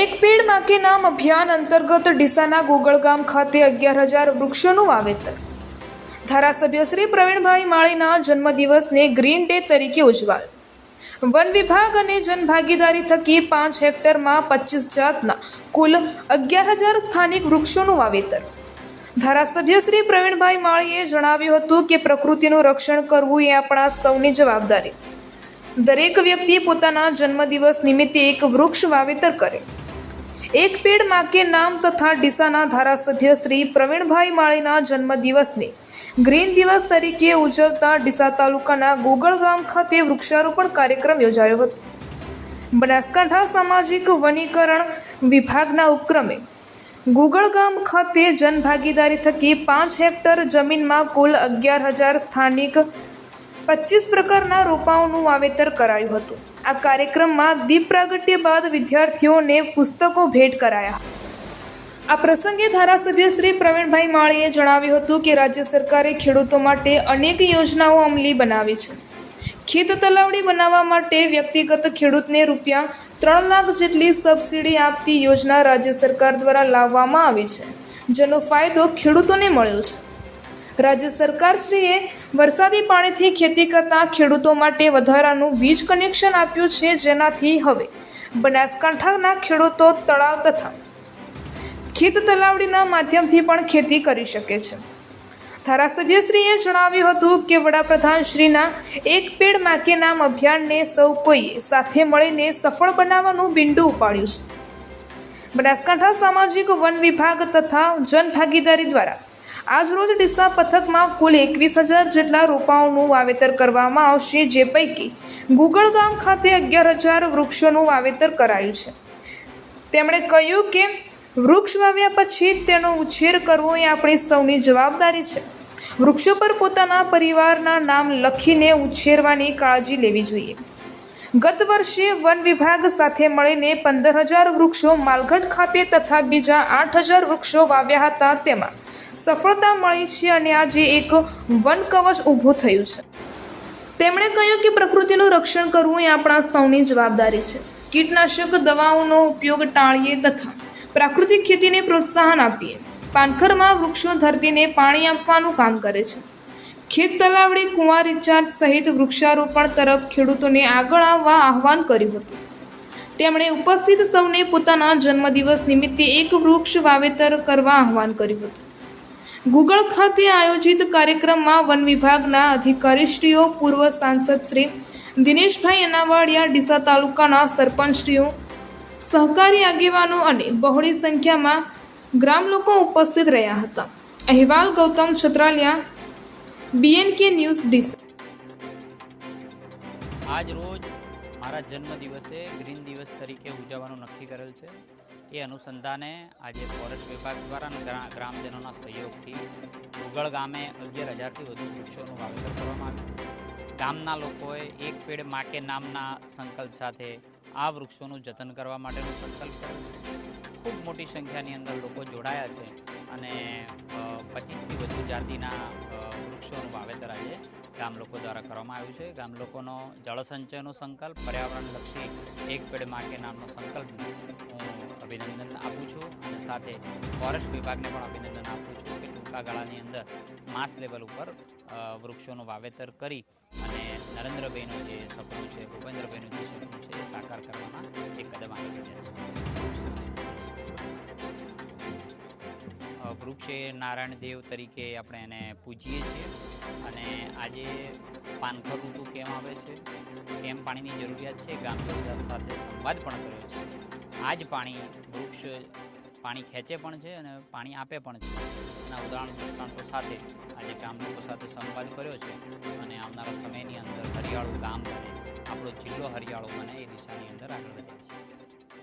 એક પેડમાં નામ અભિયાન અંતર્ગત ડીસાના ગોગળગામ ખાતે અગિયાર હજાર વૃક્ષોનું વાવેતર. ધારાસભ્ય શ્રી પ્રવીણભાઈ માળીના જન્મદિવસને ગ્રીન ડે તરીકે ઉજવાય. વન વિભાગ અને જનભાગીદારી થકી પાંચ હેક્ટરમાં પચીસ જાતના કુલ અગિયાર હજાર સ્થાનિક વૃક્ષોનું વાવેતર. ધારાસભ્ય શ્રી પ્રવીણભાઈ માળીએ જણાવ્યું હતું કે પ્રકૃતિનું રક્ષણ કરવું એ આપણા સૌની જવાબદારી. દરેક વ્યક્તિ પોતાના જન્મદિવસ નિમિત્તે એક વૃક્ષ વાવેતર કરે. એક પેડમાં કે નામ તથા ડીસાના ધારાસભ્ય શ્રી પ્રવીણભાઈ માળીના જન્મદિવસને ગ્રીન દિવસ તરીકે ઉજવતા ડીસા તાલુકાના ગોગળ ગામ ખાતે વૃક્ષારોપણ કાર્યક્રમ યોજાયો હતો. બનાસકાંઠા સામાજિક વનીકરણ વિભાગના ઉપક્રમે ગુગળ ગામ ખાતે જનભાગીદારી થકી પાંચ હેક્ટર જમીનમાં કુલ અગિયાર હજાર સ્થાનિક પચીસ પ્રકારના રોપાઓનું વાવેતર કરાયું હતું. આ કાર્યક્રમમાં દીપ પ્રાગટ્ય બાદ વિદ્યાર્થીઓને પુસ્તકો ભેટ કરાયા. આ પ્રસંગે ધારાસભ્ય શ્રી પ્રવીણભાઈ માળીએ જણાવ્યું હતું કે રાજ્ય સરકારે ખેડૂતો માટે અનેક યોજનાઓ અમલી બનાવી છે. ખેત તલાવડી બનાવવા માટે વ્યક્તિગત ખેડૂતને રૂપિયા ત્રણ લાખ જેટલી સબસિડી આપતી યોજના રાજ્ય સરકાર દ્વારા લાવવામાં આવી છે, જેનો ફાયદો ખેડૂતોને મળ્યો છે. રાજ્ય સરકારશ્રીએ વરસાદી પાણીથી ખેતી કરતા ખેડૂતો માટે વધારાનું વીજ કનેક્શન આપ્યું છે જેનાથી હવે બનાસકાંઠાના ખેડૂતો તળાવ તથા ખેત તલાવડીના માધ્યમથી પણ ખેતી કરી શકે છે. ધારાસભ્યશ્રીએ જણાવ્યું હતું કે વડાપ્રધાન શ્રીના એક પેડ માકે નામ અભિયાનને સૌ કોઈએ સાથે મળીને સફળ બનાવવાનું બિંદુ ઉપાડ્યું છે. બનાસકાંઠા સામાજિક વન વિભાગ તથા જનભાગીદારી દ્વારા આજરોજ ડીસા પથકમાં કુલ એકવીસ હજાર જેટલા રોપાઓનું વાવેતર કરવામાં આવશે, જે પૈકી ગુગળ ગામ ખાતે અગિયાર હજાર વૃક્ષોનું વાવેતર કરાયું છે. તેમણે કહ્યું કે, વૃક્ષ વાવ્યા પછી તેનો ઉછેર કરવો એ આપણી સૌની જવાબદારી છે. વૃક્ષો પર પોતાના પરિવારના નામ લખીને ઉછેરવાની કાળજી લેવી જોઈએ. ગત વર્ષે વન વિભાગ સાથે મળીને પંદર હજાર વૃક્ષો માલગઢ ખાતે તથા બીજા આઠ હજાર વૃક્ષો વાવ્યા હતા તેમાં સફળતા મળી છે અને આજે એક વન કવચ ઊભું થયું છે. તેમણે કહ્યું કે પ્રકૃતિનું રક્ષણ કરવું એ આપણા સૌની જવાબદારી છે. કીટનાશક દવાઓનો ઉપયોગ ટાળીએ તથા પ્રાકૃતિક ખેતીને પ્રોત્સાહન આપીએ. પાનખરમાં વૃક્ષો ધરતીને પાણી આપવાનું કામ કરે છે. ખેત તલાવડી કુંવા રિચાર્જ સહિત વૃક્ષારોપણ તરફ ખેડૂતોને આગળ આવવા આહવાન કર્યું હતું. તેમણે ઉપસ્થિત સૌને પોતાના જન્મદિવસ નિમિત્તે એક વૃક્ષ વાવેતર કરવા આહવાન કર્યું હતું. ગુગળ ખાતે આયોજિત કાર્યક્રમમાં વન વિભાગના અધિકારીશ્રીઓ, પૂર્વ સાંસદશ્રી દિનેશભાઈ અનાવાડિયા ડીસા તાલુકાના સરપંચશ્રીઓ, સહકારી આગેવાનો અને બહોળી સંખ્યામાં ગ્રામ લોકો ઉપસ્થિત રહ્યા હતા. અહેવાલ ગૌતમ છત્રાલિયા બીએનકે ન્યૂઝ ડીસા આજ રોજ મારા જન્મદિવસે ગ્રીન દિવસ તરીકે ઉજવવાનું નક્કી કરેલ છે. એ અનુસંધાને આજે ફોરેસ્ટ વિભાગ દ્વારા ગ્રામજનોના સહયોગથી ઉગળ ગામે અગિયાર હજારથી વધુ વૃક્ષોનું વાવેતર કરવામાં આવ્યું. ગામના લોકોએ એક પેડ માકે નામના સંકલ્પ સાથે આ વૃક્ષોનું જતન કરવા માટેનો સંકલ્પ કર્યો. ખૂબ મોટી સંખ્યાની અંદર લોકો જોડાયા છે અને પચીસથી વધુ જાતિના વૃક્ષોનું વાવેતર આજે ગામ લોકો દ્વારા કરવામાં આવ્યું છે. ગામ લોકોનો જળસંચયનો સંકલ્પ, પર્યાવરણલક્ષી એક પેડ માકે નામનો સંકલ્પ અભિનંદન આપું છું અને સાથે ફોરેસ્ટ વિભાગને પણ અભિનંદન આપું છું કે ટૂંકા ગાળાની અંદર માસ લેવલ ઉપર વૃક્ષોનું વાવેતર કરી અને નરેન્દ્રભાઈનું જે સપનું છે, ભૂપેન્દ્રભાઈનું જે સપનું છે એ સાકાર કરવામાં એક કદમ આગળ રહ્યા છે. વૃક્ષ એ નારાયણ દેવ તરીકે આપણે એને પૂજીએ છીએ. અને આજે પાનખર ઋતુ કેમ આવે છે? કેમ પાણીની જરૂરિયાત છે? ગામ સાથે સંવાદ પણ કર્યો છે. આ જ પાણી વૃક્ષ પાણી ખેંચે પણ છે અને પાણી આપે પણ છે. એના ઉદાહરણ દ્રષ્ટાંતો સાથે આજે ગામ લોકો સાથે સંવાદ કર્યો છે. અને આવનારા સમયની અંદર હરિયાળું ગામ બને. આપણો જિલ્લો હરિયાળો બને એ દિશાની અંદર આગળ વધે છે.